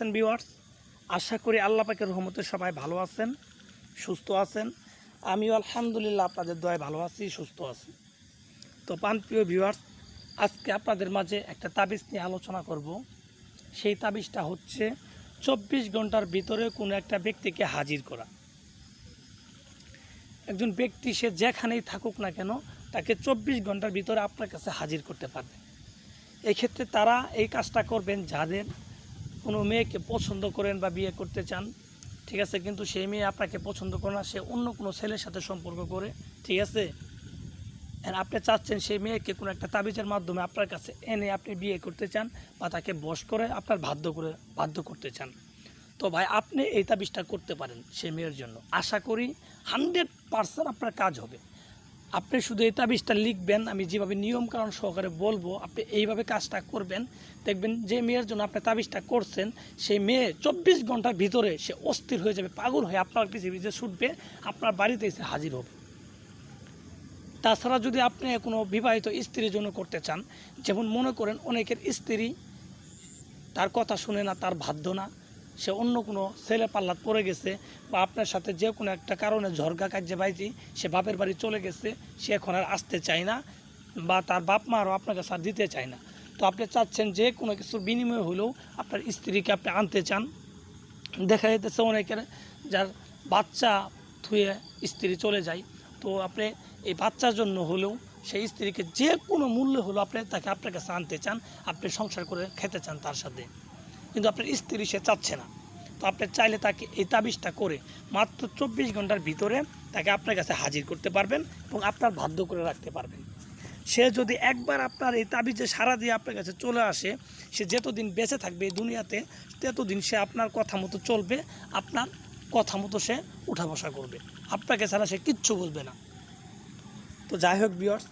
আছেন ভিউয়ার্স আশা করি আল্লাহ পাকের রহমতে সবাই ভালো আছেন, সুস্থ আছেন। আমিও আলহামদুলিল্লাহ আপনাদের দয়ায় ভালো আছি, সুস্থ আছি। তো প্রিয় ভিউয়ার্স আজকে আপনাদের মাঝে একটা তাবিজ নিয়ে আলোচনা করব। সেই তাবিজটা হচ্ছে চব্বিশ ঘণ্টার ভিতরে কোনো একটা ব্যক্তিকে হাজির করা। একজন ব্যক্তি সে যেখানেই থাকুক না কেন, তাকে চব্বিশ ঘণ্টার ভিতরে আপনার কাছে হাজির করতে পারবে। এক্ষেত্রে তারা এই কাজটা করবেন যাদের কোনো মেয়েকে পছন্দ করেন বা বিয়ে করতে চান, ঠিক আছে, কিন্তু সেই মেয়ে আপনাকে পছন্দ করে না, সে অন্য কোনো ছেলের সাথে সম্পর্ক করে, ঠিক আছে? আর আপনি চাচ্ছেন সেই মেয়েকে কোনো একটা তাবিজের মাধ্যমে আপনার কাছে এনে আপনি বিয়ে করতে চান বা তাকে বশ করে আপনার বাধ্য করে, বাধ্য করতে চান। তো ভাই, আপনি এই তাবিজটা করতে পারেন সেই মেয়ের জন্য। আশা করি হান্ড্রেড পারসেন্ট আপনার কাজ হবে। আপনি শুধু এই তাবিজটা লিখবেন, আমি যেভাবে নিয়মকানুন সহকারে বলব, আপনি এইভাবে কাজটা করবেন। দেখবেন যে মেয়ের জন্য আপনি তাবিজটা করছেন, সেই মেয়ে চব্বিশ ঘণ্টার ভিতরে সে অস্থির হয়ে যাবে, পাগল হয়ে আপনার পিছিয়ে পিছিয়ে ছুটবে, আপনার বাড়িতে এসে হাজির হবে। তাছাড়া যদি আপনি কোনো বিবাহিত স্ত্রীর জন্য করতে চান, যেমন মনে করেন অনেকের স্ত্রী তার কথা শুনে না, তার বাধ্য না সে অন্য কোনো ছেলে পাল্লাত পড়ে গেছে বা আপনার সাথে যে কোনো একটা কারণে ঝরগা কাজে বাইজি, সে বাপের বাড়ি চলে গেছে, সে এখন আর আসতে চায় না বা তার বাপ মা আরও আপনাকে সার দিতে চায় না। তো আপনি চাচ্ছেন যে কোনো কিছুর বিনিময় হলেও আপনার স্ত্রীকে আপনি আনতে চান। দেখা যেতেছে অনেকের যার বাচ্চা থুয়ে স্ত্রী চলে যায়। তো আপনি এই বাচ্চার জন্য হলেও সেই স্ত্রীকে যে কোনো মূল্য হলো আপনি তাকে আপনার কাছে আনতে চান, আপনি সংসার করে খেতে চান তার সাথে। কিন্তু আপনার স্ত্রী সে চাচ্ছে না। তো আপনি চাইলে তাকে এই তাবিজটা করে মাত্র চব্বিশ ঘণ্টার ভিতরে তাকে আপনার কাছে হাজির করতে পারবেন এবং আপনার বাধ্য করে রাখতে পারবেন। সে যদি একবার আপনার এই তাবিজে সারা দিয়ে আপনার কাছে চলে আসে, সে যতদিন বেঁচে থাকবে এই দুনিয়াতে, ততদিন সে আপনার কথা মতো চলবে, আপনার কথা মতো সে উঠা বসা করবে। আপনাকে ছাড়া সে কিচ্ছু বলবে না। তো যাই হোক বিয়র্স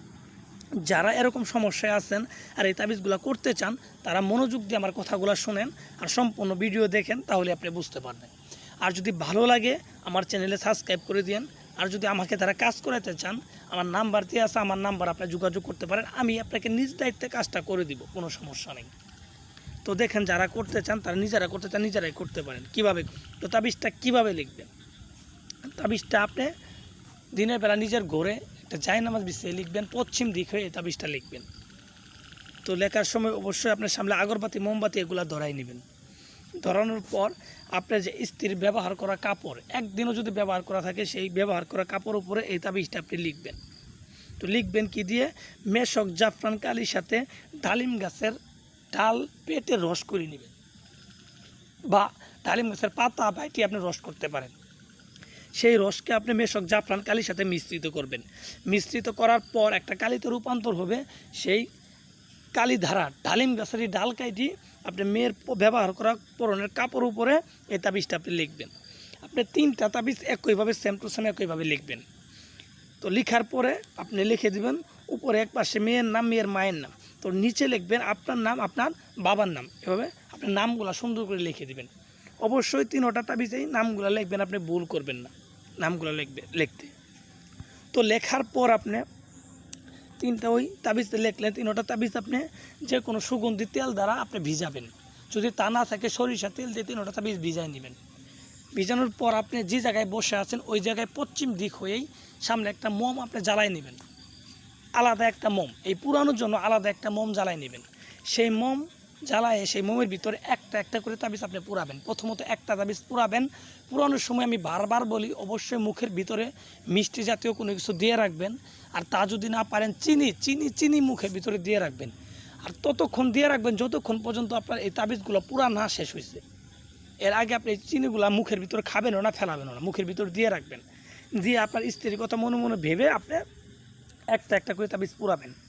যারা এরকম সমস্যায় আছেন আর এই তাবিজগুলো করতে চান, তারা মনোযোগ দিয়ে আমার কথাগুলো শোনেন আর সম্পূর্ণ ভিডিও দেখেন, তাহলে আপনি বুঝতে পারবেন। আর যদি ভালো লাগে, আমার চ্যানেলে সাবস্ক্রাইব করে দিন আর যদি আমাকে তারা কাজ করাতে চান, আমার নাম্বার দিয়ে আছে, আমার নাম্বার আপনি যোগাযোগ করতে পারেন। আমি আপনাকে নিজ দায়িত্বে কাজটা করে দিব, কোনো সমস্যা নেই। তো দেখেন, যারা করতে চান, তারা নিজেরা করতে চান, নিজেরাই করতে পারেন। কীভাবে তো তাবিজটা কীভাবে লিখবেন? তাবিজটা আপনি দিনের বেলা নিজের ঘরে একটা জায় নামাজ বিছিয়ে লিখবেন, পশ্চিম দিক হয়ে তাবিজটা লিখবেন। তো লেখার সময় অবশ্যই আপনার সামনে আগরবাতি, মোমবাতি এগুলো ধরাই নেবেন। ধরানোর পর আপনার যে স্ত্রীর ব্যবহার করা কাপড়, একদিনও যদি ব্যবহার করা থাকে, সেই ব্যবহার করা কাপড় উপরে এই তাবিজটা আপনি লিখবেন। তো লিখবেন কি দিয়ে? মেশক জাফরান কালির সাথে ডালিম গাছের ডাল পেটে রস করে নেবেন। বা ডালিম গাছের পাতা বাইটি আপনি রস করতে পারেন। সেই রসকে আপনি মেশক জাফরান কালির সাথে মিশ্রিত করবেন। মিশ্রিত করার পর একটা কালিতে রূপান্তর হবে, সেই কালি ধারা, ডালিম গাছের ডাল কাইটি আপনি মেয়ের ব্যবহার করা পরনের কাপড় উপরে এই তাবিজটা আপনি লিখবেন। আপনি তিনটা তাবিজ একইভাবে সেম টু সেম একইভাবে লিখবেন। তো লিখার পরে আপনি লিখে দিবেন, উপরে এক পাশে মেয়ের নাম, মেয়ের মায়ের নাম। তো নিচে লিখবেন, আপনার নাম, আপনার বাবার নাম। এভাবে আপনার নামগুলো সুন্দর করে লিখে দিবেন। অবশ্যই তিন তিনোটা তাবিজেই নামগুলো লিখবেন, আপনি ভুল করবেন না, নামগুলো লিখবে লিখতে। তো লেখার পর আপনি তিনটা ওই তাবিজতে লিখলেন, তিন তিনোটা তাবিজ আপনি যে কোনো সুগন্ধি তেল দ্বারা আপনি ভিজাবেন। যদি তা না থাকে, সরিষা তেল দিয়ে তিন তিনোটা তাবিজ ভিজাই নেবেন। ভিজানোর পর আপনি যে জায়গায় বসে আছেন, ওই জায়গায় পশ্চিম দিক হয়েই সামনে একটা মোম আপনি জ্বালাই নেবেন। আলাদা একটা মোম, এই পুরানোর জন্য আলাদা একটা মোম জ্বালাই নেবেন। সেই মোম জ্বালায় সেই মোমের ভিতরে একটা একটা করে তাবিজ আপনি পুরাবেন। প্রথমত একটা তাবিজ পুরাবেন। পুরানোর সময় আমি বারবার বলি, অবশ্যই মুখের ভিতরে মিষ্টি জাতীয় কোনো কিছু দিয়ে রাখবেন। আর তা যদি না পারেন, চিনি চিনি চিনি মুখের ভিতরে দিয়ে রাখবেন। আর ততক্ষণ দিয়ে রাখবেন যতক্ষণ পর্যন্ত আপনার এই তাবিজগুলো পুরা না শেষ হয়েছে এর আগে আপনি এই চিনিগুলা মুখের ভিতরে খাবেনও না, ফেলাবেনও না, মুখের ভিতরে দিয়ে রাখবেন। দিয়ে আপনার স্ত্রীর কথা মনে মনে ভেবে আপনি একটা একটা করে তাবিজ পুরাবেন।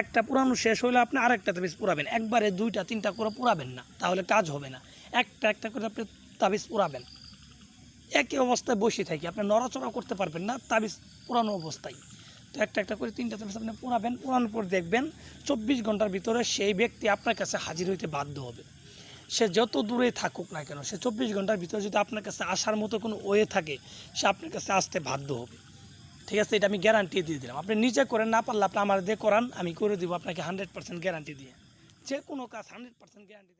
একটা পুরানো শেষ হলে আপনি আরেকটা তাবিজ পুরাবেন। একবারে দুইটা, তিনটা করে পুরাবেন না, তাহলে কাজ হবে না। একটা একটা করে আপনি তাবিজ পুরাবেন। একই অবস্থায় বসে থাকি, আপনি নড়াচড়া করতে পারবেন না, তাবিজ পুরানো অবস্থায়। তো একটা একটা করে তিনটা তাবিজ আপনি পুরাবেন, পুরানোর পর দেখবেন চব্বিশ ঘণ্টার ভিতরে সেই ব্যক্তি আপনার কাছে হাজির হইতে বাধ্য হবে। সে যত দূরে থাকুক না কেন, সে চব্বিশ ঘণ্টার ভিতরে যদি আপনার কাছে আসার মতো কোনো ওয়ে থাকে, সে আপনার কাছে আসতে বাধ্য হবে। ঠিক আছে, এটা আমি গ্যারান্টি দিয়ে দিলাম। আপনি নিজে করেন, না পারলে আপনি আমার দিয়ে করান, আমি করে দিব আপনাকে হান্ড্রেড পার্সেন্ট গ্যারান্টি দিয়ে। যে কোনো কাজ হান্ড্রেড পার্সেন্ট গ্যারান্টি